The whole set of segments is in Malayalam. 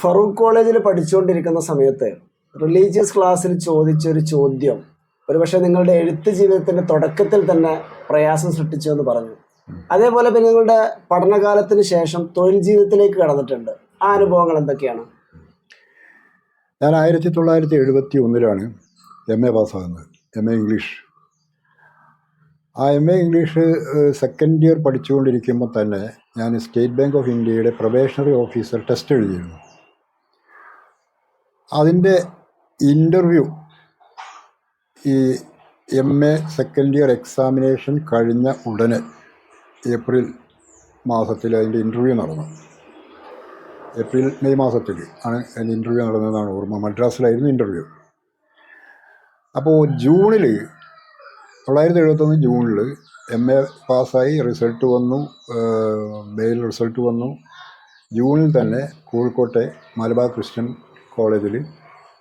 ഫറൂഖ് കോളേജിൽ പഠിച്ചുകൊണ്ടിരിക്കുന്ന സമയത്ത് റിലീജിയസ് ക്ലാസ്സിൽ ചോദിച്ചൊരു ചോദ്യം. ഒരുപക്ഷെ നിങ്ങളുടെ എഴുത്ത് ജീവിതത്തിന്റെ തുടക്കത്തിൽ തന്നെ പ്രയാസം സൃഷ്ടിച്ചു എന്ന് പറഞ്ഞു. അതേപോലെ പിന്നെ നിങ്ങളുടെ പഠനകാലത്തിന് ശേഷം തൊഴിൽ ജീവിതത്തിലേക്ക് കടന്നിട്ടുണ്ട്. ആ അനുഭവങ്ങൾ എന്തൊക്കെയാണ്? ഞാൻ ആയിരത്തി തൊള്ളായിരത്തി എഴുപത്തി ഒന്നിലാണ് എം എ പാസ്സാകുന്നത്. എം എ ഇംഗ്ലീഷ് ആ M A English second year പഠിച്ചുകൊണ്ടിരിക്കുമ്പോൾ തന്നെ ഞാൻ സ്റ്റേറ്റ് ബാങ്ക് ഓഫ് ഇന്ത്യയുടെ പ്രൊബേഷണറി ഓഫീസർ ടെസ്റ്റ് എഴുതിയിരുന്നു. അതിന്റെ ഇന്റർവ്യൂ ഈ M A second year examination കഴിഞ്ഞ ഉടനെ ഏപ്രിൽ മാസത്തിൽ അതിന്റെ ഇന്റർവ്യൂ നടന്നു. ഏപ്രിൽ മെയ് മാസത്തിൽ ആണ് അതിന്റെ ഇന്റർവ്യൂ നടന്നതെന്നാണ് ഓർമ്മ. മദ്രാസിലായിരുന്നു ഇന്റർവ്യൂ. അപ്പോൾ ജൂണിൽ തൊള്ളായിരത്തി എഴുപത്തൊന്ന് ജൂണിൽ എം എ പാസ്സായി റിസൾട്ട് വന്നു മെയിൽ റിസൾട്ട് വന്നു. ജൂണിൽ തന്നെ കോഴിക്കോട്ടെ മലബാർ ക്രിസ്ത്യൻ കോളേജിൽ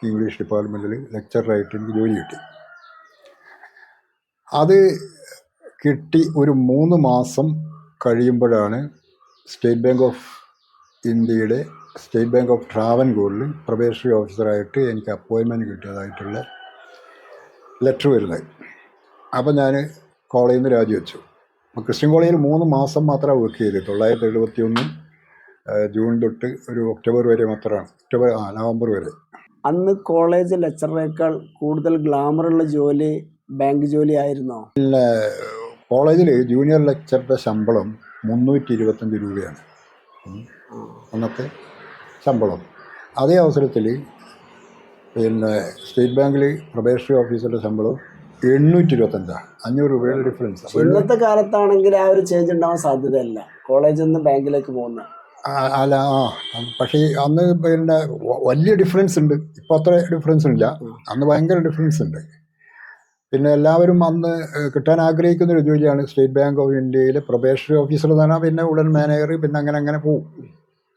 ഇംഗ്ലീഷ് ഡിപ്പാർട്ട്മെന്റിൽ ലെക്ചറായിട്ട് എനിക്ക് ജോലി കിട്ടി. അത് കിട്ടി ഒരു മൂന്ന് മാസം കഴിയുമ്പോഴാണ് സ്റ്റേറ്റ് ബാങ്ക് ഓഫ് ഇന്ത്യയുടെ സ്റ്റേറ്റ് ബാങ്ക് ഓഫ് ട്രാവൻകൂറിൽ പ്രൊബേഷണറി ഓഫീസറായിട്ട് എനിക്ക് അപ്പോയിൻമെന്റ് കിട്ടിയതായിട്ടുള്ള ലെറ്റർ വരുന്നത്. അപ്പോൾ ഞാൻ കോളേജിൽ നിന്ന് രാജിവെച്ചു. ക്രിസ്ത്യൻ കോളേജിൽ മൂന്ന് മാസം മാത്രമേ വർക്ക് ചെയ്ത് തൊള്ളായിരത്തി എഴുപത്തി ഒന്ന് ജൂൺ തൊട്ട് ഒരു ഒക്ടോബർ വരെ മാത്രമാണ്. ഒക്ടോബർ ആ നവംബർ വരെ. അന്ന് കോളേജ് ലെക്ചറിനേക്കാൾ കൂടുതൽ ഗ്ലാമറുള്ള ജോലി ബാങ്ക് ജോലി ആയിരുന്നോ? കോളേജിൽ ജൂനിയർ ലെക്ചറുടെ ശമ്പളം മുന്നൂറ്റി ഇരുപത്തഞ്ച് രൂപയാണ്. അന്നത്തെ ശമ്പളം. അതേ അവസരത്തിൽ പിന്നെ സ്റ്റേറ്റ് ബാങ്കിൽ പ്രൊബേഷണറി ഓഫീസറുടെ ശമ്പളം എണ്ണൂറ്റി ഇരുപത്തഞ്ചാണ് അഞ്ഞൂറ് രൂപയുടെ ഡിഫറൻസ്. ഇന്നത്തെ കാലത്താണെങ്കിൽ ആ ഒരു ചേഞ്ച് ഉണ്ടാവാൻ സാധ്യതയല്ല. കോളേജിൽ നിന്ന് ബാങ്കിലേക്ക് പോകുന്ന അല്ല ആ പക്ഷേ അന്ന് പിന്നെ വലിയ ഡിഫറൻസ് ഉണ്ട്. ഇപ്പോൾ അത്ര ഡിഫറൻസ് ഇല്ല. അന്ന് ഭയങ്കര ഡിഫറൻസ് ഉണ്ട്. പിന്നെ എല്ലാവരും അന്ന് കിട്ടാൻ ആഗ്രഹിക്കുന്ന ഒരു ജോലിയാണ്. സ്റ്റേറ്റ് ബാങ്ക് ഓഫ് ഇന്ത്യയിലെ പ്രൊബേഷണറി ഓഫീസർ തന്നെ പിന്നെ ഉടൻ മാനേജർ പിന്നെ അങ്ങനെ അങ്ങനെ പോകും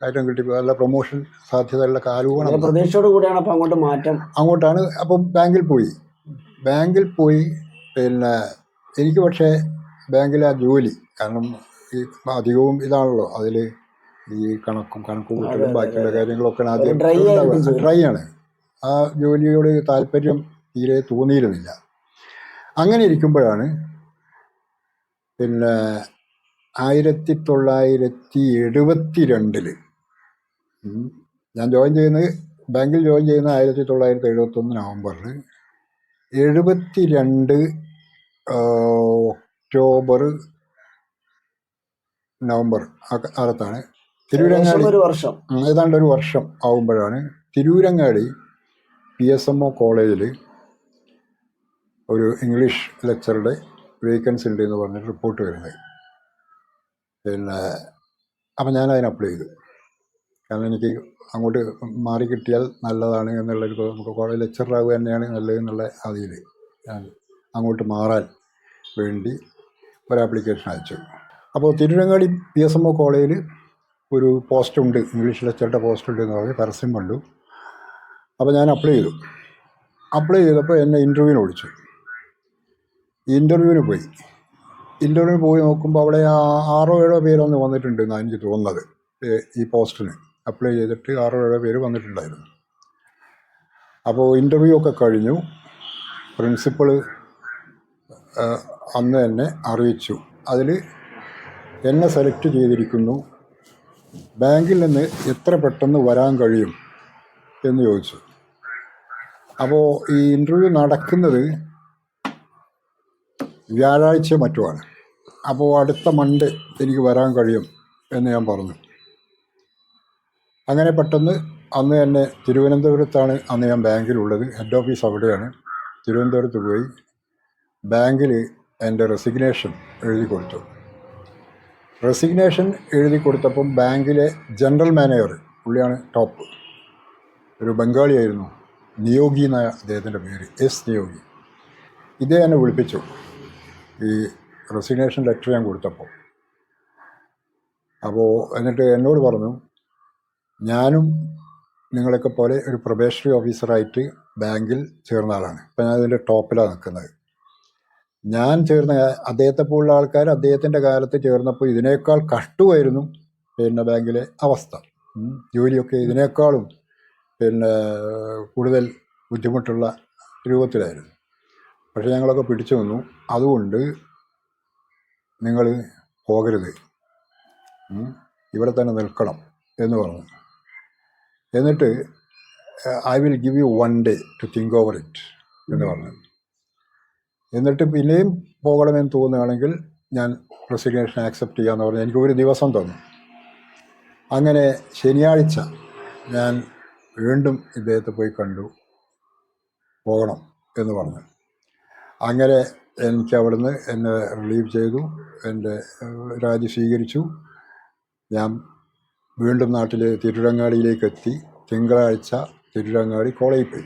കയറ്റം കിട്ടി. നല്ല പ്രൊമോഷൻ സാധ്യതയുള്ള കാലവും പ്രതീക്ഷയോട് കൂടിയാണ് അപ്പോൾ അങ്ങോട്ട് മാറ്റം. അങ്ങോട്ടാണ്. അപ്പം ബാങ്കിൽ പോയി. ബാങ്കിൽ പോയി പിന്നെ എനിക്ക് പക്ഷേ ബാങ്കിലെ ആ ജോലി കാരണം ഈ അധികവും ഇതാണല്ലോ. അതിൽ ഈ കണക്കും കണക്ക് കൂട്ടലും ബാക്കിയുള്ള കാര്യങ്ങളൊക്കെ ആദ്യം ട്രൈ ഡ്രൈ ആണ്. ആ ജോലിയോട് താല്പര്യം തീരെ തോന്നിയിരുന്നില്ല. അങ്ങനെ ഇരിക്കുമ്പോഴാണ് പിന്നെ ആയിരത്തി തൊള്ളായിരത്തി എഴുപത്തി രണ്ടിൽ ഞാൻ ജോയിൻ ചെയ്യുന്ന ബാങ്കിൽ ജോയിൻ ചെയ്യുന്ന ആയിരത്തി തൊള്ളായിരത്തി എഴുപത്തൊന്ന് നവംബറിൽ എഴുപത്തി രണ്ട് ഒക്ടോബർ നവംബർ ആ കാലത്താണ് തിരൂരങ്ങാടി ഒരു വർഷം. ഏതാണ്ട് ഒരു വർഷം ആകുമ്പോഴാണ് Tirurangadi P S M O കോളേജിൽ ഒരു ഇംഗ്ലീഷ് ലെക്ചറുടെ വേക്കൻസി ഉണ്ട് എന്ന് പറഞ്ഞിട്ട് റിപ്പോർട്ട് വരുന്നത്. പിന്നെ അപ്പം ഞാൻ അതിന് അപ്ലൈ ചെയ്തു. കാരണം എനിക്ക് അങ്ങോട്ട് മാറി കിട്ടിയാൽ നല്ലതാണ് എന്നുള്ളൊരു നമുക്ക് കോളേജ് ലെക്ചറാവുക തന്നെയാണ് നല്ലത് എന്നുള്ള അതിൽ ഞാൻ അങ്ങോട്ട് മാറാൻ വേണ്ടി ഒരു ആപ്ലിക്കേഷൻ അയച്ചു. അപ്പോൾ Tirurangadi P S M O കോളേജിൽ ഒരു പോസ്റ്റ് ഉണ്ട്. ഇംഗ്ലീഷ് ലെക്ചറുടെ പോസ്റ്റ് ഉണ്ട് എന്ന് പറഞ്ഞ് പരസ്യം കണ്ടു. അപ്പോൾ ഞാൻ അപ്ലൈ ചെയ്തു. അപ്ലൈ ചെയ്തപ്പോൾ എന്നെ ഇന്റർവ്യൂവിന് വിളിച്ചു. ഇന്റർവ്യൂവിന് പോയി. ഇന്റർവ്യൂവിന് പോയി നോക്കുമ്പോൾ അവിടെ ആറോ ഏഴോ പേരൊന്ന് വന്നിട്ടുണ്ട് എന്നാണ് എനിക്ക് തോന്നുന്നത്. ഈ പോസ്റ്റിന് അപ്ലൈ ചെയ്തിട്ട് ആറോ ഏഴോ പേര് വന്നിട്ടുണ്ടായിരുന്നു. അപ്പോൾ ഇന്റർവ്യൂ ഒക്കെ കഴിഞ്ഞു. പ്രിൻസിപ്പൾ അന്ന് തന്നെ അറിയിച്ചു. അതിൽ എന്നെ സെലക്ട് ചെയ്തിരിക്കുന്നു. ബാങ്കിൽ നിന്ന് എത്ര പെട്ടെന്ന് വരാൻ കഴിയും എന്ന് ചോദിച്ചു. അപ്പോൾ ഈ ഇന്റർവ്യൂ നടക്കുന്നത് വ്യാഴാഴ്ച മറ്റുമാണ്. അപ്പോൾ അടുത്ത മൺഡേ എനിക്ക് വരാൻ കഴിയും എന്ന് ഞാൻ പറഞ്ഞു. അങ്ങനെ പെട്ടെന്ന് അന്ന് തന്നെ തിരുവനന്തപുരത്താണ് അന്ന് ഞാൻ ബാങ്കിലുള്ളത്. ഹെഡ് ഓഫീസ് അവിടെയാണ്. തിരുവനന്തപുരത്ത് പോയി ബാങ്കിൽ എന്റെ റെസിഗ്നേഷൻ എഴുതി കൊടുത്തു. റെസിഗ്നേഷൻ എഴുതി കൊടുത്തപ്പം ബാങ്കിലെ ജനറൽ മാനേജർ പുള്ളിയാണ് ടോപ്പ് ഒരു ബംഗാളിയായിരുന്നു. നിയോഗി എന്ന അദ്ദേഹത്തിന്റെ പേര് എസ് നിയോഗി. ഇദ്ദേഹം എന്നെ വിളിപ്പിച്ചു. ഈ റെസിഗ്നേഷൻ ലെറ്റർ ഞാൻ കൊടുത്തപ്പോൾ അപ്പോൾ എന്നിട്ട് എന്നോട് പറഞ്ഞു ഞാനും നിങ്ങളൊക്കെ പോലെ ഒരു പ്രൊബേഷണറി ഓഫീസറായിട്ട് ബാങ്കിൽ ചേർന്ന ആളാണ്. ഇപ്പം ഞാൻ ഇതിന്റെ ടോപ്പിലാണ് നിൽക്കുന്നത്. ഞാൻ ചേർന്ന അദ്ദേഹത്തെ പോലുള്ള ആൾക്കാർ അദ്ദേഹത്തിന്റെ കാലത്ത് ചേർന്നപ്പോൾ ഇതിനേക്കാൾ കഷ്ടമായിരുന്നു പിന്നെ ബാങ്കിലെ അവസ്ഥ. ജോലിയൊക്കെ ഇതിനേക്കാളും പിന്നെ കൂടുതൽ ബുദ്ധിമുട്ടുള്ള രൂപത്തിലായിരുന്നു പക്ഷേ ഞങ്ങളൊക്കെ പിടിച്ചു വന്നു അതുകൊണ്ട് നിങ്ങൾ പോകരുത്. ഇവിടെ തന്നെ നിൽക്കണം എന്ന് പറഞ്ഞു എന്നിട്ട് I will give you one day to think over it എന്ന് പറഞ്ഞു എന്നിട്ട് പിന്നെയും പോകണമെന്ന് തോന്നുകയാണെങ്കിൽ ഞാൻ റെസിഗ്നേഷൻ ആക്സെപ്റ്റ് ചെയ്യാമെന്ന് പറഞ്ഞു എനിക്ക് ഒരു ദിവസം തന്നു. അങ്ങനെ ശനിയാഴ്ച ഞാൻ വീണ്ടും ഇദ്ദേഹത്തെ പോയി കണ്ടു. പോകണം എന്ന് പറഞ്ഞു. അങ്ങനെ എനിക്ക് അവിടുന്ന് എന്നെ റിലീവ് ചെയ്തു. എന്റെ രാജി സ്വീകരിച്ചു. ഞാൻ വീണ്ടും നാട്ടിൽ തിരുരങ്ങാടിയിലേക്ക് എത്തി. തിങ്കളാഴ്ച തിരുരങ്ങാടി കോളേജിൽ പോയി.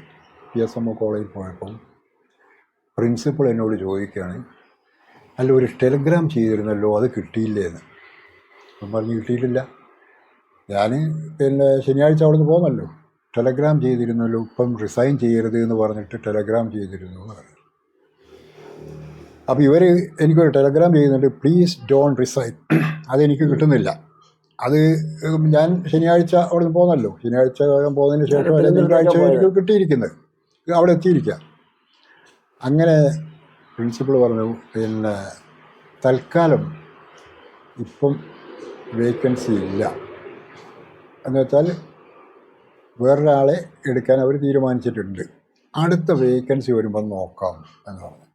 പി എസ് എം ഒ കോളേജിൽ പോയപ്പോൾ പ്രിൻസിപ്പൾ എന്നോട് ചോദിക്കുകയാണ് അല്ല ഒരു ടെലഗ്രാം ചെയ്തിരുന്നല്ലോ അത് കിട്ടിയില്ലേ എന്ന് ഞാൻ പറഞ്ഞു കിട്ടിയിട്ടില്ല. ഞാൻ പിന്നെ ശനിയാഴ്ച അവിടുന്ന് പോകുന്നല്ലോ ടെലഗ്രാം ചെയ്തിരുന്നല്ലോ ഇപ്പം റിസൈൻ ചെയ്യരുത് എന്ന് പറഞ്ഞിട്ട് ടെലഗ്രാം ചെയ്തിരുന്നു എന്ന് പറഞ്ഞു. അപ്പോൾ ഇവർ എനിക്കൊരു ടെലഗ്രാം ചെയ്യുന്നുണ്ട് പ്ലീസ് ഡോണ്ട് റിസൈൻ അതെനിക്ക് കിട്ടുന്നില്ല. അത് ഞാൻ ശനിയാഴ്ച അവിടെ നിന്ന് പോകുന്നല്ലോ ശനിയാഴ്ച പോകുന്നതിന് ശേഷം അല്ലെങ്കിൽ ഒരാഴ്ച എനിക്ക് കിട്ടിയിരിക്കുന്നത്. അവിടെ എത്തിയിരിക്കുക. അങ്ങനെ പ്രിൻസിപ്പൾ പറഞ്ഞു പിന്നെ തൽക്കാലം ഇപ്പം വേക്കൻസി ഇല്ല. എന്ന് വെച്ചാൽ വേറൊരാളെ എടുക്കാൻ അവർ തീരുമാനിച്ചിട്ടുണ്ട്. അടുത്ത വേക്കൻസി വരുമ്പോൾ നോക്കാം എന്ന് പറഞ്ഞു.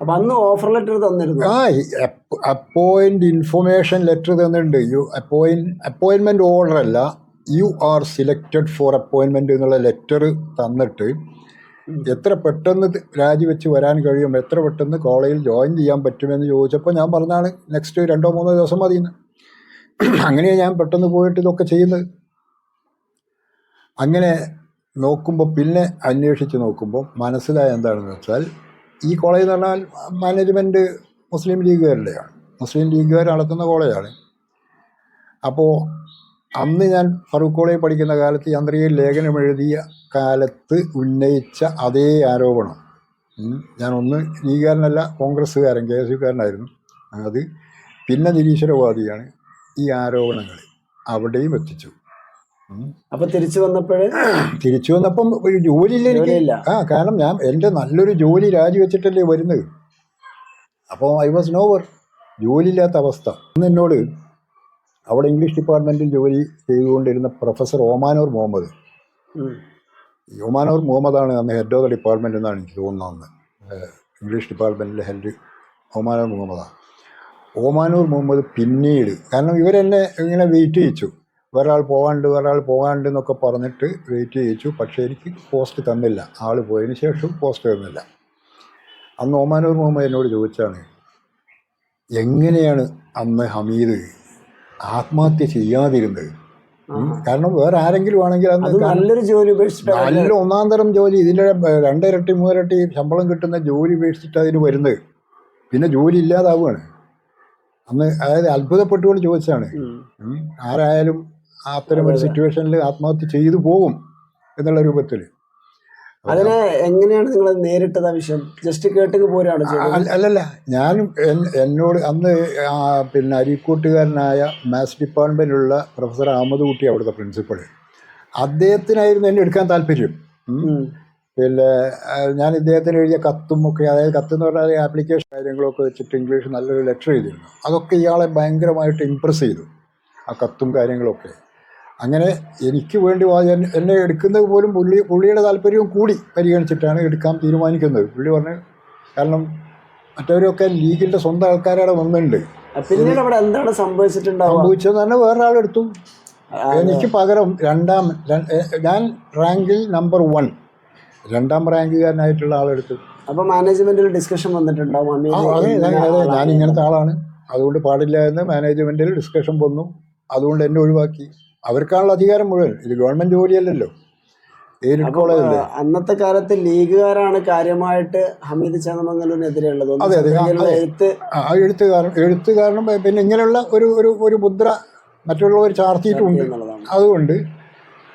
അപ്പം അന്ന് ഓഫർ ലെറ്റർ തന്നിരുന്നു. ആ അപ്പോയിന്റ് ഇൻഫർമേഷൻ ലെറ്റർ തന്നിട്ടുണ്ട്. യു അപ്പോയിൻ അപ്പോയിൻമെന്റ് ഓർഡർ അല്ല യു ആർ സിലക്റ്റഡ് ഫോർ അപ്പോയിൻമെന്റ് എന്നുള്ള ലെറ്റർ തന്നിട്ട് എത്ര പെട്ടെന്ന് രാജിവെച്ച് വരാൻ കഴിയും എത്ര പെട്ടെന്ന് കോളേജിൽ ജോയിൻ ചെയ്യാൻ പറ്റുമെന്ന് ചോദിച്ചപ്പോൾ ഞാൻ പറഞ്ഞാണ് നെക്സ്റ്റ് രണ്ടോ മൂന്നോ ദിവസം മതി അങ്ങനെയാണ് ഞാൻ പെട്ടെന്ന് പോയിട്ട് ഇതൊക്കെ ചെയ്യുന്നത്. അങ്ങനെ നോക്കുമ്പോൾ പിന്നെ അന്വേഷിച്ച് നോക്കുമ്പോൾ മനസ്സിലായ എന്താണെന്ന് വെച്ചാൽ ഈ കോളേജ് എന്ന് പറഞ്ഞാൽ മാനേജ്മെന്റ് മുസ്ലിം ലീഗുകാരുടെയാണ്. മുസ്ലിം ലീഗുകാർ നടത്തുന്ന കോളേജാണ്. അപ്പോൾ അന്ന് ഞാൻ ഫറൂഖ് കോളേജ് പഠിക്കുന്ന കാലത്ത് ചന്ദ്രികയിൽ ലേഖനം എഴുതിയ കാലത്ത് ഉന്നയിച്ച അതേ ആരോപണം. ഞാൻ ഒന്ന് ലീഗുകാരനല്ല കോൺഗ്രസ്സുകാരൻ കെ എസ് യുക്കാരനായിരുന്നു അത് പിന്നെ നിരീശ്വരവാദിയാണ് ഈ ആരോപണങ്ങൾ അവിടെയും എത്തിച്ചു. അപ്പൊ തിരിച്ചു വന്നപ്പോഴേ തിരിച്ചു വന്നപ്പം ഒരു ജോലിയില്ല എനിക്ക്. ആ കാരണം ഞാൻ എന്റെ നല്ലൊരു ജോലി രാജിവെച്ചിട്ടല്ലേ വരുന്നത്. അപ്പോൾ ഐ വാസ് നോവർ ജോലിയില്ലാത്ത അവസ്ഥ. ഇന്ന് എന്നോട് അവിടെ ഇംഗ്ലീഷ് ഡിപ്പാർട്ട്മെന്റിൽ ജോലി ചെയ്തുകൊണ്ടിരുന്ന പ്രൊഫസർ ഓമാനൂർ മുഹമ്മദ് ഒമാനൂർ മുഹമ്മദാണ് അന്ന് ഹെഡ് ഓഫ് ദ ഡിപ്പാർട്ട്മെന്റ് എന്നാണ് എനിക്ക് തോന്നുന്നത് ഇംഗ്ലീഷ് ഡിപ്പാർട്ട്മെന്റിലെ ഹെഡ് ഒമാനൂർ മുഹമ്മദാണ് ഓമാനൂർ മുഹമ്മദ് പിന്നീട് കാരണം ഇവരെന്നെ ഇങ്ങനെ വെയിറ്റ് ചെയ്യിച്ചു. ഒരാൾ പോകാണ്ട് ഒരാൾ പോകാണ്ട് എന്നൊക്കെ പറഞ്ഞിട്ട് വെയിറ്റ് ചെയ്യിച്ചു. പക്ഷേ എനിക്ക് പോസ്റ്റ് തന്നില്ല. ആൾ പോയതിന് ശേഷം പോസ്റ്റ് തന്നില്ല. അന്ന് ഓമാനൂർ മുഹമ്മദ് എന്നോട് ചോദിച്ചാണ് എങ്ങനെയാണ് അന്ന് ഹമീദ് ആത്മഹത്യ ചെയ്യാതിരുന്നത്. കാരണം വേറെ ആരെങ്കിലും ആണെങ്കിൽ നല്ലൊരു ജോലി ഉപേക്ഷിച്ചിട്ട് നല്ല ഒന്നാം തരം ജോലി ഇതിന്റെ രണ്ടിരട്ടി മൂന്നിരട്ടി ശമ്പളം കിട്ടുന്ന ജോലി ഉപേക്ഷിച്ചിട്ട് അതിന് വരുന്നത്. പിന്നെ ജോലി ഇല്ലാതാവുകയാണ്. അന്ന് അതായത് അത്ഭുതപ്പെട്ടുകൊണ്ട് ചോദിച്ചതാണ്. ഉം. ആരായാലും അത്തരം ഒരു സിറ്റുവേഷനിൽ ആത്മഹത്യ ചെയ്തു പോകും എന്നുള്ള രൂപത്തിൽ അതിനെ എങ്ങനെയാണ് നിങ്ങൾ നേരിട്ടത് ആ വിഷയം? ജസ്റ്റ് കേട്ടിങ് പോരാണ് അല്ലല്ല ഞാനും എന്നോട് അന്ന് പിന്നെ അരീക്കോട്ടുകാരനായ മാത്സ് ഡിപ്പാർട്ട്മെന്റിലുള്ള പ്രൊഫസർ അഹമ്മദ് കുട്ടി അവിടുത്തെ പ്രിൻസിപ്പൾ അദ്ദേഹത്തിനായിരുന്നു എന്നെ എടുക്കാൻ താല്പര്യം. പിന്നെ ഞാൻ ഇദ്ദേഹത്തിന് എഴുതിയ കത്തും ഒക്കെ അതായത് കത്ത് എന്ന് പറഞ്ഞാൽ ആപ്ലിക്കേഷൻ കാര്യങ്ങളൊക്കെ വെച്ചിട്ട് ഇംഗ്ലീഷ് നല്ലൊരു ലെറ്റർ എഴുതിയിരുന്നു. അതൊക്കെ ഇയാളെ ഭയങ്കരമായിട്ട് ഇമ്പ്രസ് ചെയ്തു. ആ കത്തും കാര്യങ്ങളൊക്കെ. അങ്ങനെ എനിക്ക് വേണ്ടി എന്നെ- എടുക്കുന്നത് പോലും പുള്ളി പുള്ളിയുടെ താല്പര്യവും കൂടി പരിഗണിച്ചിട്ടാണ് എടുക്കാൻ തീരുമാനിക്കുന്നത്. പുള്ളി പറഞ്ഞു കാരണം മറ്റവരൊക്കെ ലീഗിന്റെ സ്വന്തം ആൾക്കാരവിടെ വന്നിട്ടുണ്ട് പിന്നീട് അവിടെ എന്താണ് സംഭവിച്ചിട്ടുണ്ടാവുക? പറഞ്ഞാൽ വേറൊരാളെടുത്തു ആ, എനിക്ക് പകരം രണ്ടാം ഞാൻ റാങ്കിൽ നമ്പർ വൺ രണ്ടാം റാങ്കുകാരനായിട്ടുള്ള ആളെടുത്തു അപ്പൊ മാനേജ്മെന്റിൽ ഡിസ്കഷൻ വന്നിട്ടുണ്ടാവും. ഞാൻ ഇങ്ങനത്തെ ആളാണ്. അതുകൊണ്ട് പാടില്ല എന്ന് മാനേജ്മെന്റിൽ ഡിസ്കഷൻ വന്നു. അതുകൊണ്ട് എന്നെ ഒഴിവാക്കി. അവർക്കാണുള്ള അധികാരം മുഴുവൻ. ഇത് ഗവൺമെന്റ് ജോലിയല്ലല്ലോ. അന്നത്തെ കാലത്ത് ലീഗുകാരാണ് കാര്യമായിട്ട് ഹമീദ് ചന്ദമംഗലൂരിനെതിരെയുള്ളത് അതെ, അതെ. എഴുത്ത് എഴുത്തുകാരൻ എഴുത്തുകാരനും പിന്നെ ഇങ്ങനെയുള്ള ഒരു ഒരു ഒരു മുദ്ര മറ്റുള്ളവർ ചാർത്തിയിട്ടുണ്ട് അതുകൊണ്ട്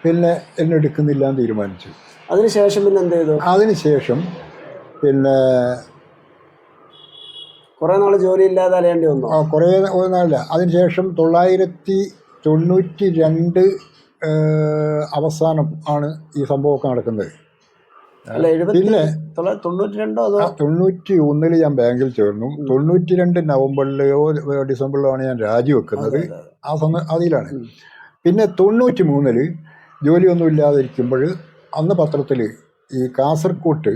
പിന്നെ എന്നെ എടുക്കുന്നില്ല എന്ന് തീരുമാനിച്ചു. അതിനുശേഷം പിന്നെ എന്ത് ചെയ്തു? അതിനുശേഷം പിന്നെ കുറെ നാൾ ജോലി ഇല്ലാതെ അലയേണ്ടി വന്നു. കുറേ നാളില്ല. അതിനുശേഷം തൊള്ളായിരത്തി തൊണ്ണൂറ്റി രണ്ട് അവസാനം ആണ് ഈ സംഭവമൊക്കെ നടക്കുന്നത്. പിന്നെ തൊണ്ണൂറ്റി ഒന്നിൽ ഞാൻ ബാങ്കിൽ ചേർന്നു. തൊണ്ണൂറ്റി രണ്ട് നവംബറിലെയോ ഡിസംബറിലോ ആണ് ഞാൻ രാജിവെക്കുന്നത്. ആ സമയ അതിലാണ്. പിന്നെ തൊണ്ണൂറ്റി മൂന്നിൽ ജോലിയൊന്നും ഇല്ലാതിരിക്കുമ്പോൾ അന്ന് പത്രത്തിൽ ഈ കാസർകോട്ട്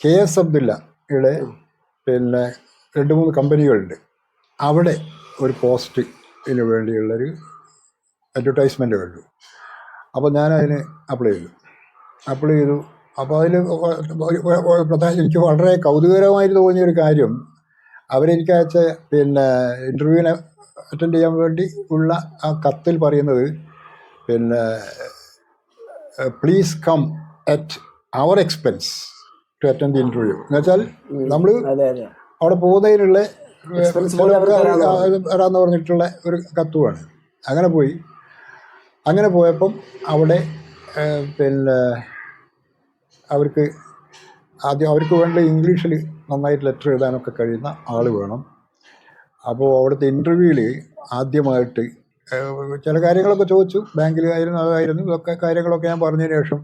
കെ എസ് അബ്ദുല്ലയുടെ പിന്നെ രണ്ട് മൂന്ന് കമ്പനികളുണ്ട്. അവിടെ ഒരു പോസ്റ്റിന് വേണ്ടിയുള്ളൊരു അഡ്വർടൈസ്മെന്റ് കണ്ടു. അപ്പോൾ ഞാൻ അതിന് അപ്ലൈ ചെയ്തു. അപ്ലൈ ചെയ്തു അപ്പോൾ അതിൽ പ്രധാന എനിക്ക് വളരെ കൗതുകരമായിട്ട് തോന്നിയൊരു കാര്യം അവരെനിക്ക് അയച്ച പിന്നെ ഇന്റർവ്യൂവിനെ അറ്റൻഡ് ചെയ്യാൻ വേണ്ടി ഉള്ള ആ കത്തിൽ പറയുന്നത് പിന്നെ please come at our expense to attend the interview എന്ന് വെച്ചാൽ നമ്മൾ അവിടെ പോകുന്നതിനുള്ള വരാമെന്ന്. പറഞ്ഞിട്ടുള്ള ഒരു കത്തുവാണ്. അങ്ങനെ പോയി. അങ്ങനെ പോയപ്പം അവിടെ പിന്നെ അവർക്ക് ആദ്യം അവർക്ക് വേണ്ട ഇംഗ്ലീഷിൽ നന്നായിട്ട് ലെറ്റർ എഴുതാനൊക്കെ കഴിയുന്ന ആൾ വേണം. അപ്പോൾ അവിടുത്തെ ഇന്റർവ്യൂവിൽ ആദ്യമായിട്ട് ചില കാര്യങ്ങളൊക്കെ ചോദിച്ചു. ബാങ്കിൽ ആയിരുന്നു അതായിരുന്നു ഇതൊക്കെ കാര്യങ്ങളൊക്കെ ഞാൻ പറഞ്ഞതിന് ശേഷം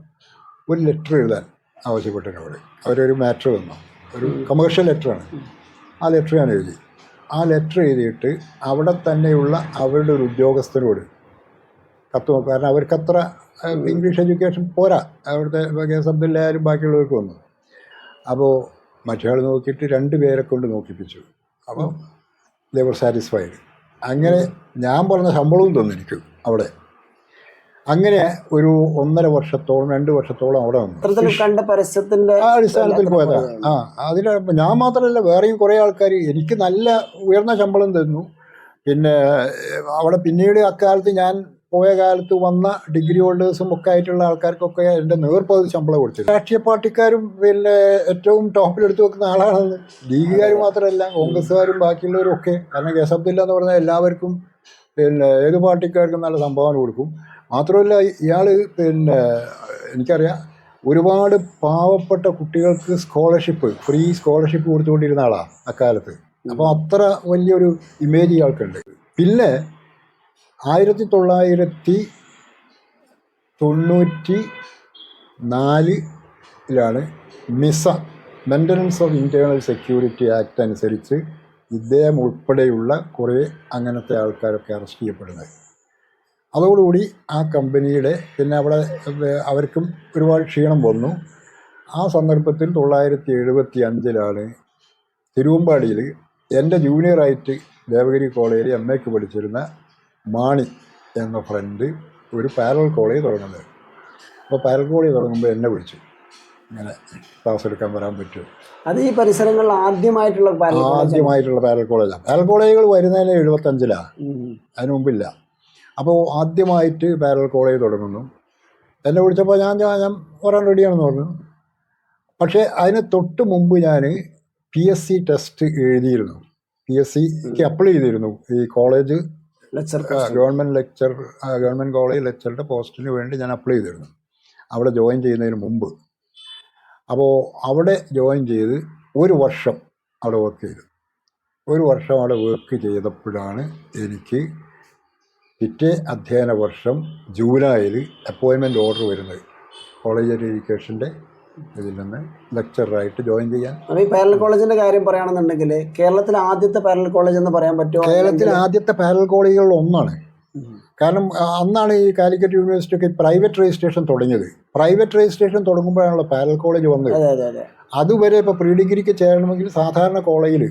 ഒരു ലെറ്റർ എഴുതാൻ ആവശ്യപ്പെട്ടു അവർ അവരൊരു മാറ്റർ തന്നു. ഒരു കമേഴ്ഷ്യൽ ലെറ്ററാണ് ആ ലെറ്റർ ഞാൻ എഴുതി. ആ ലെറ്റർ എഴുതിയിട്ട് അവിടെ തന്നെയുള്ള അവരുടെ ഒരു ഉദ്യോഗസ്ഥരോട് കത്ത് നോക്കുക. കാരണം അവർക്ക് അത്ര ഇംഗ്ലീഷ് എഡ്യൂക്കേഷൻ പോരാ. അവിടുത്തെ കേസ് അബ്ദുല്ലായാലും ബാക്കിയുള്ളവർക്ക് വന്നു അപ്പോൾ മറ്റേ നോക്കിയിട്ട് രണ്ട് പേരെ കൊണ്ട് നോക്കിപ്പിച്ചു. അപ്പോൾ ദേവർ സാറ്റിസ്ഫൈഡ് അങ്ങനെ ഞാൻ പറഞ്ഞ ശമ്പളവും തന്നു എനിക്ക് അവിടെ. അങ്ങനെ ഒരു ഒന്നര വർഷത്തോളം രണ്ട് വർഷത്തോളം അവിടെ വന്നു അടിസ്ഥാനത്തിൽ പോയതാണ് ആ അതിന് ഞാൻ മാത്രമല്ല വേറെയും കുറേ ആൾക്കാർ എനിക്ക് നല്ല ഉയർന്ന ശമ്പളം തന്നു. പിന്നെ അവിടെ പിന്നീട് അക്കാലത്ത് ഞാൻ പോയ കാലത്ത് വന്ന ഡിഗ്രി ഹോൾഡേഴ്സും ഒക്കെ ആയിട്ടുള്ള ആൾക്കാർക്കൊക്കെ എന്റെ നേർപ്പത് ശമ്പളം കൊടുത്തു രാഷ്ട്രീയ പാർട്ടിക്കാരും പിന്നെ ഏറ്റവും ടോപ്പിൽ ടോപ്പിലെടുത്ത് വെക്കുന്ന ആളാണെന്ന് ലീഗുകാർ മാത്രമല്ല കോൺഗ്രസ്സുകാരും ബാക്കിയുള്ളവരും ഒക്കെ. കാരണം കേസബ്ദില്ല എന്ന് പറഞ്ഞാൽ എല്ലാവർക്കും പിന്നെ ഏത് പാർട്ടിക്കാർക്കും നല്ല സംഭാവന കൊടുക്കും. മാത്രമല്ല ഇയാൾ പിന്നെ എനിക്കറിയാം ഒരുപാട് പാവപ്പെട്ട കുട്ടികൾക്ക് സ്കോളർഷിപ്പ് ഫ്രീ സ്കോളർഷിപ്പ് കൊടുത്തുകൊണ്ടിരുന്ന ആളാണ് അക്കാലത്ത്. അപ്പോൾ അത്ര വലിയൊരു ഇമേജ് ഇയാൾക്കുണ്ട്. പിന്നെ ആയിരത്തി തൊള്ളായിരത്തി തൊണ്ണൂറ്റി നാലിലാണ് MISA maintenance of internal security act അനുസരിച്ച് ഇദ്ദേഹം ഉൾപ്പെടെയുള്ള കുറേ അങ്ങനത്തെ ആൾക്കാരൊക്കെ അറസ്റ്റ് ചെയ്യപ്പെടുന്നത്. അതോടുകൂടി ആ കമ്പനിയുടെ പിന്നെ അവിടെ അവർക്കും ഒരുപാട് ക്ഷീണം വന്നു. ആ സന്ദർഭത്തിൽ തൊള്ളായിരത്തി എഴുപത്തി അഞ്ചിലാണ് തിരുവമ്പാടിയിൽ എന്റെ ജൂനിയറായിട്ട് ദേവഗിരി കോളേജിൽ എം എക്ക് പഠിച്ചിരുന്ന മാണി എന്ന ഫ്രണ്ട് ഒരു പാരൽ കോളേജ് തുടങ്ങുന്നത്. അപ്പോൾ പാരൽ കോളേജ് തുടങ്ങുമ്പോൾ എന്നെ വിളിച്ചു. ഇങ്ങനെ ക്ലാസ് എടുക്കാൻ വരാൻ പറ്റുമോ? അത് ഈ പരിസരങ്ങളിൽ ആദ്യമായിട്ടുള്ള ആദ്യമായിട്ടുള്ള പാരൽ കോളേജാണ് പാരൽ കോളേജുകൾ വരുന്നതിന് എഴുപത്തഞ്ചിലാണ്. അതിന് മുമ്പില്ല. അപ്പോൾ ആദ്യമായിട്ട് പാരൽ കോളേജ് തുടങ്ങുന്നു. എന്നെ വിളിച്ചപ്പോൾ ഞാൻ ഞാൻ ഞാൻ വരാൻ റെഡിയാണെന്ന് പറഞ്ഞു. പക്ഷേ അതിന് തൊട്ട് മുമ്പ് ഞാൻ പി എസ് സി ടെസ്റ്റ് എഴുതിയിരുന്നു. പി എസ് സിക്ക് അപ്ലൈ ചെയ്തിരുന്നു. ഈ college lecture government lecture government college ലെക്ചറുടെ പോസ്റ്റിന് വേണ്ടി ഞാൻ അപ്ലൈ ചെയ്തിരുന്നു. അവിടെ ജോയിൻ ചെയ്യുന്നതിന് മുമ്പ്. അപ്പോൾ അവിടെ ജോയിൻ ചെയ്ത് ഒരു വർഷം അവിടെ വർക്ക് ചെയ്തു. ഒരു വർഷം അവിടെ വർക്ക് ചെയ്തപ്പോഴാണ് എനിക്ക് പിറ്റേ അധ്യയന വർഷം ജൂലൈയിൽ അപ്പോയിൻമെന്റ് ഓർഡർ വരുന്നത്. കോളേജ് എഡ്യൂക്കേഷന്റെ ഇതിൽ നിന്ന് ലെക്ചറായിട്ട് ജോയിൻ ചെയ്യാൻ. അപ്പൊ ഈ പാരൽ കോളേജിന്റെ കാര്യം പറയുകയാണെന്നുണ്ടെങ്കിൽ കേരളത്തിലെ ആദ്യത്തെ പാരൽ കോളേജ് എന്ന് പറയാൻ പറ്റുമോ? കേരളത്തിലെ ആദ്യത്തെ പാരൽ കോളേജുകളിൽ ഒന്നാണ്. കാരണം അന്നാണ് ഈ കാലിക്കറ്റ് യൂണിവേഴ്സിറ്റി ഒക്കെ പ്രൈവറ്റ് രജിസ്ട്രേഷൻ തുടങ്ങിയത്. പ്രൈവറ്റ് രജിസ്ട്രേഷൻ തുടങ്ങുമ്പോഴാണല്ലോ പാരൽ കോളേജ് വന്നത്. അതെ അതെ അതെ. അതുവരെ ഇപ്പൊ പ്രീ ഡിഗ്രിക്ക് ചേരണമെങ്കിൽ സാധാരണ കോളേജിൽ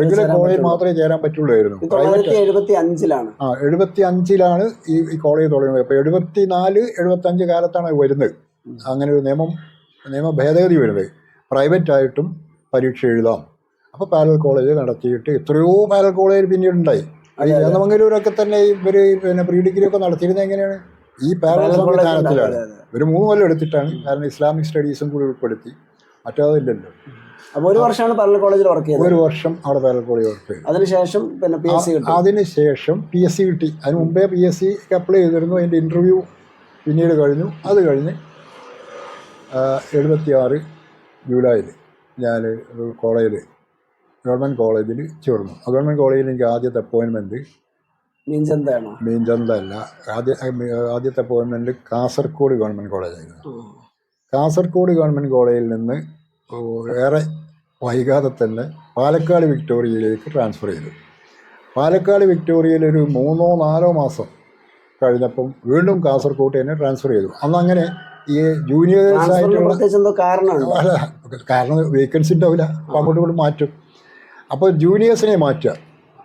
റെഗുലർ കോളേജ് മാത്രമേ ചേരാൻ പറ്റുള്ളായിരുന്നു. പ്രൈവറ്റ് എഴുപത്തി അഞ്ചിലാണ് ആ എഴുപത്തി അഞ്ചിലാണ് ഈ കോളേജ് തുടങ്ങുന്നത്. അപ്പോൾ എഴുപത്തി നാല് എഴുപത്തി അഞ്ച് കാലത്താണ് വരുന്നത്. അങ്ങനെ ഒരു നിയമം നിയമ ഭേദഗതി വരുന്നത് പ്രൈവറ്റായിട്ടും പരീക്ഷ എഴുതാം. അപ്പോൾ പാരൽ കോളേജ് നടത്തിയിട്ട് എത്രയോ പാരൽ കോളേജ് പിന്നീട് ഉണ്ടായി ഈ ചേന്നമംഗലൂരൊക്കെ തന്നെ ഇവർ പിന്നെ പ്രീ ഡിഗ്രി ഒക്കെ നടത്തിയിരുന്നത് എങ്ങനെയാണ്? ഈ പാരൽ സംവിധാനത്തിലാണ്. ഒരു മൂന്ന് കൊല്ലം എടുത്തിട്ടാണ്. കാരണം ഇസ്ലാമിക് സ്റ്റഡീസും കൂടി ഉൾപ്പെടുത്തി. മറ്റേതില്ലല്ലോ. അപ്പോൾ ഒരു വർഷമാണ് പാരൽ കോളേജിൽ വർക്ക് ചെയ്തത്. ഒരു വർഷം അവിടെ പാരൽ കോളേജ് വർക്ക് ചെയ്തു. അതിനുശേഷം പിന്നെ പി എസ് സി കിട്ടും. അതിനുശേഷം പി എസ് സി കിട്ടി. അതിന് മുമ്പേ പി എസ് സിക്ക് അപ്ലൈ ചെയ്തിരുന്നു. അതിന്റെ ഇന്റർവ്യൂ പിന്നീട് കഴിഞ്ഞു. അത് കഴിഞ്ഞ് എഴുപത്തി ആറ് ജൂലൈയിൽ ഞാൻ കോളേജിൽ ഗവൺമെന്റ് കോളേജിൽ ചേർന്നു. ആ ഗവൺമെന്റ് കോളേജിൽ എനിക്ക് ആദ്യത്തെ അപ്പോയിൻമെന്റ് മീൻചന്തയാണോ? മീൻചന്തല്ല ആദ്യ ആദ്യത്തെ അപ്പോയിൻമെന്റ് കാസർഗോഡ് ഗവൺമെന്റ് കോളേജായിരുന്നു കാസർഗോഡ് ഗവൺമെന്റ് കോളേജിൽ നിന്ന് ഏറെ വൈകാതെ തന്നെ പാലക്കാട് വിക്ടോറിയയിലേക്ക് ട്രാൻസ്ഫർ ചെയ്തു. പാലക്കാട് വിക്ടോറിയയിൽ ഒരു മൂന്നോ നാലോ മാസം കഴിഞ്ഞപ്പം വീണ്ടും കാസർഗോഡ് തന്നെ ട്രാൻസ്ഫർ ചെയ്തു. അന്ന് അങ്ങനെ ഈ ജൂനിയേഴ്സ് ആയിട്ട് ആയിട്ടുള്ള അല്ല, കാരണം വേക്കൻസി ഉണ്ടാവില്ല. അപ്പോൾ അങ്ങോട്ടും ഇങ്ങോട്ടും മാറ്റും. അപ്പോൾ ജൂനിയേഴ്സിനെ മാറ്റുക.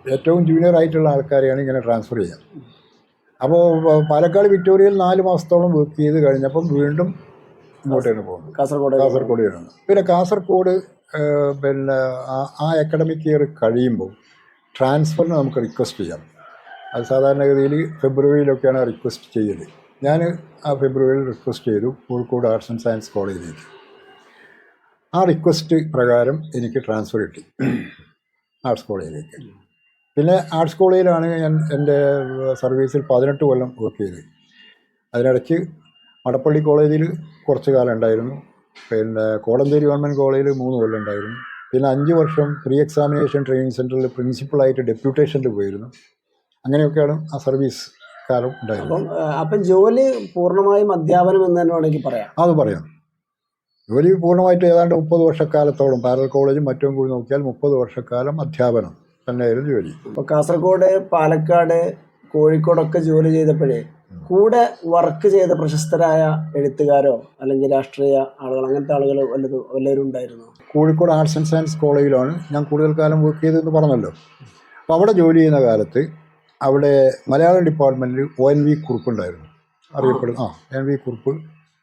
ഏറ്റവും ജൂനിയർ ആയിട്ടുള്ള ആൾക്കാരെയാണ് ഇങ്ങനെ ട്രാൻസ്ഫർ ചെയ്യുക. അപ്പോൾ പാലക്കാട് വിക്ടോറിയയിൽ നാല് മാസത്തോളം വർക്ക് ചെയ്ത് കഴിഞ്ഞപ്പം വീണ്ടും ഇങ്ങോട്ടാണ് പോകുന്നത് കാസർഗോഡ് കാസർഗോഡ് വരുന്നത് പിന്നെ കാസർഗോഡ് പിന്നെ ആ- അക്കാഡമിക് ഇയർ കഴിയുമ്പോൾ ട്രാൻസ്ഫറിന് നമുക്ക് റിക്വസ്റ്റ് ചെയ്യാം. അത് സാധാരണഗതിയിൽ ഫെബ്രുവരിയിലൊക്കെയാണ് റിക്വസ്റ്റ് ചെയ്യൽ ഞാൻ ആ ഫെബ്രുവരിയിൽ റിക്വസ്റ്റ് ചെയ്തു കോഴിക്കോട് ആർട്സ് ആൻഡ് സയൻസ് കോളേജിലേക്ക് ആ റിക്വസ്റ്റ് പ്രകാരം എനിക്ക് ട്രാൻസ്ഫർ കിട്ടി ആർട്സ് കോളേജിലേക്ക് പിന്നെ ആർട്സ് കോളേജിലാണ് ഞാൻ എന്റെ സർവീസിൽ പതിനെട്ട് കൊല്ലം വർക്ക് ചെയ്തത് അതിനിടയ്ക്ക് മടപ്പള്ളി കോളേജിൽ കുറച്ച് കാലം ഉണ്ടായിരുന്നു. പിന്നെ കോടഞ്ചേരി ഗവൺമെന്റ് കോളേജിൽ മൂന്ന് കൊല്ലം ഉണ്ടായിരുന്നു. പിന്നെ അഞ്ച് വർഷം പ്രീ എക്സാമിനേഷൻ ട്രെയിനിങ് സെന്ററിൽ പ്രിൻസിപ്പളായിട്ട് ഡെപ്യൂട്ടേഷനിൽ പോയിരുന്നു. അങ്ങനെയൊക്കെയാണ് ആ സർവീസ് കാലം ഉണ്ടായിരുന്നു. അപ്പം ജോലി പൂർണമായും അധ്യാപനം എന്ന് തന്നെ വേണമെങ്കിൽ പറയാം. അത് പറയാം. ജോലി പൂർണമായിട്ട് ഏതാണ്ട് മുപ്പത് വർഷക്കാലത്തോളം പാരൽ കോളേജും മറ്റും കൂടി നോക്കിയാൽ മുപ്പത് വർഷക്കാലം അധ്യാപനം തന്നെയായിരുന്നു ജോലി. അപ്പോൾ കാസർഗോഡ് പാലക്കാട് കോഴിക്കോടൊക്കെ ജോലി ചെയ്തപ്പോഴേ കൂടെ വർക്ക് ചെയ്ത പ്രശസ്തരായ എഴുത്തുകാരോ അല്ലെങ്കിൽ രാഷ്ട്രീയ ആളുകൾ അങ്ങനത്തെ ആളുകൾ വല്ലതും വല്ലവരും ഉണ്ടായിരുന്നു? കോഴിക്കോട് ആർട്സ് ആൻഡ് സയൻസ് കോളേജിലാണ് ഞാൻ കൂടുതൽ കാലം വർക്ക് ചെയ്തതെന്ന് പറഞ്ഞല്ലോ. അപ്പോൾ അവിടെ ജോലി ചെയ്യുന്ന കാലത്ത് അവിടെ മലയാളം ഡിപ്പാർട്ട്മെന്റിൽ ഒ എൻ വി കുറുപ്പ് ഉണ്ടായിരുന്നു. അറിയപ്പെടുന്ന ആ എൻ വി കുറുപ്പ്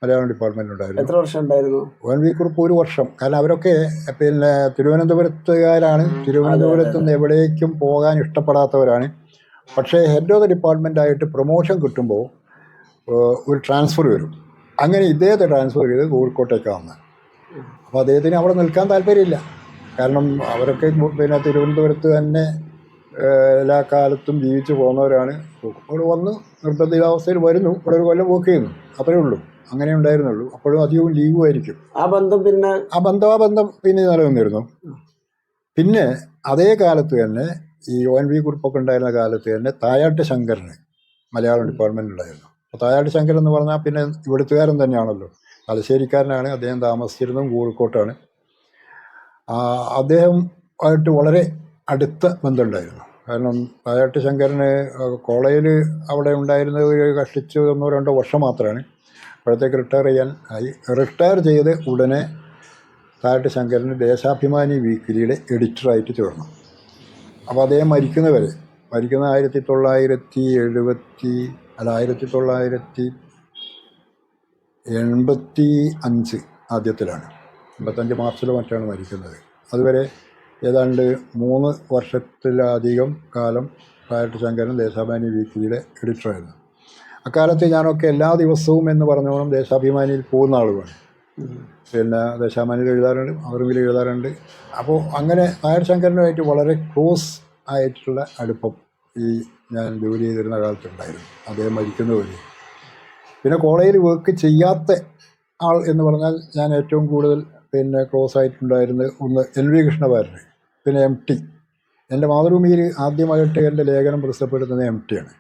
മലയാളം ഡിപ്പാർട്ട്മെന്റിലുണ്ടായിരുന്നു എത്ര വർഷം ഉണ്ടായിരുന്നു? ഒ എൻ വി കുറുപ്പ് ഒരു വർഷം. കാരണം അവരൊക്കെ പിന്നെ തിരുവനന്തപുരത്തുകാരാണ്. തിരുവനന്തപുരത്ത് നിന്ന് എവിടേക്കും പോകാൻ ഇഷ്ടപ്പെടാത്തവരാണ്. പക്ഷേ ഹെഡ് ഓഫ് ദ ഡിപ്പാർട്ട്മെന്റ് ആയിട്ട് പ്രൊമോഷൻ കിട്ടുമ്പോൾ ഒരു ട്രാൻസ്ഫർ വരും. അങ്ങനെ ഇദ്ദേഹത്തെ ട്രാൻസ്ഫർ ചെയ്ത് കോഴിക്കോട്ടേക്ക് വന്ന് അപ്പോൾ അദ്ദേഹത്തിന് അവിടെ നിൽക്കാൻ താല്പര്യമില്ല. കാരണം അവരൊക്കെ പിന്നെ തിരുവനന്തപുരത്ത് തന്നെ എല്ലാ കാലത്തും ജീവിച്ചു പോകുന്നവരാണ്. ഇവിടെ വന്ന് നിർബന്ധിതാവസ്ഥയിൽ വരുന്നു. ഇവിടെ ഒരു കൊല്ലം വോക്ക് ചെയ്യുന്നു. അത്രയേ ഉള്ളൂ. അങ്ങനെ ഉണ്ടായിരുന്നുള്ളൂ. അപ്പോഴും അധികവും ലീവും ആയിരിക്കും. ആ ബന്ധം പിന്നെ? ആ ബന്ധം ആ ബന്ധം പിന്നെ നിലനിന്നിരുന്നു. പിന്നെ അതേ കാലത്ത് തന്നെ ഈ ഒ എൻ വി കുറിപ്പൊക്കെ ഉണ്ടായിരുന്ന കാലത്ത് തന്നെ തായാട്ട് ശങ്കരന് മലയാളം ഡിപ്പാർട്ട്മെന്റ് ഉണ്ടായിരുന്നു. അപ്പോൾ തായാട്ട് ശങ്കരൻ എന്ന് പറഞ്ഞാൽ പിന്നെ ഇവിടുത്തുകാരൻ തന്നെയാണല്ലോ. തലശ്ശേരിക്കാരനാണ് അദ്ദേഹം താമസിച്ചിരുന്നതും കോഴിക്കോട്ടാണ് അദ്ദേഹം ആയിട്ട് വളരെ അടുത്ത ബന്ധമുണ്ടായിരുന്നു കാരണം തായാട്ട് ശങ്കരന് കോളേജിൽ അവിടെ ഉണ്ടായിരുന്ന ഒരു കഷ്ടിച്ച് ഒന്നോ രണ്ടോ വർഷം മാത്രമാണ്. അപ്പോഴത്തേക്ക് റിട്ടയർ ചെയ്യാൻ ആയി. റിട്ടയർ ചെയ്ത് ഉടനെ താഴട്ട് ശങ്കരന് ദേശാഭിമാനി വീക്കിലിയുടെ എഡിറ്ററായിട്ട് ചേർന്നു. അപ്പോൾ അദ്ദേഹം മരിക്കുന്നവരെ മരിക്കുന്ന ആയിരത്തി തൊള്ളായിരത്തി എഴുപത്തി അല്ല ആയിരത്തി തൊള്ളായിരത്തി എൺപത്തി അഞ്ച് ആദ്യത്തിലാണ്. എൺപത്തഞ്ച് മാർച്ചിലോ മറ്റാണ് മരിക്കുന്നത്. അതുവരെ ഏതാണ്ട് മൂന്ന് വർഷത്തിലധികം കാലം താഴട്ട് ശങ്കരൻ ദേശാഭിമാനി വീക്കിലിയുടെ എഡിറ്ററായിരുന്നു അക്കാലത്ത് ഞാനൊക്കെ എല്ലാ ദിവസവും എന്ന് പറഞ്ഞോളും ദേശാഭിമാനിയിൽ പോകുന്ന ആളുകളാണ്. പിന്നെ ദേശാഭിമാനിയിൽ എഴുതാറുണ്ട് അറിവിൽ എഴുതാറുണ്ട്. അപ്പോൾ അങ്ങനെ നായർ ശങ്കരനുമായിട്ട് വളരെ ക്ലോസ് ആയിട്ടുള്ള അടുപ്പം ഈ ഞാൻ ജോലി ചെയ്തിരുന്ന കാലത്തുണ്ടായിരുന്നു. അദ്ദേഹം മരിക്കുന്ന വഴി പിന്നെ കോളേജിൽ വർക്ക് ചെയ്യാത്ത ആൾ എന്ന് പറഞ്ഞാൽ ഞാൻ ഏറ്റവും കൂടുതൽ പിന്നെ ക്ലോസ് ആയിട്ടുണ്ടായിരുന്നത് ഒന്ന് എൻ വി കൃഷ്ണവാരൻ പിന്നെ എം ടി എന്റെ മാതൃഭൂമിയിൽ ആദ്യമായിട്ട് എന്റെ ലേഖനം പ്രസിദ്ധപ്പെടുത്തുന്നത് എം ടി ആണ്.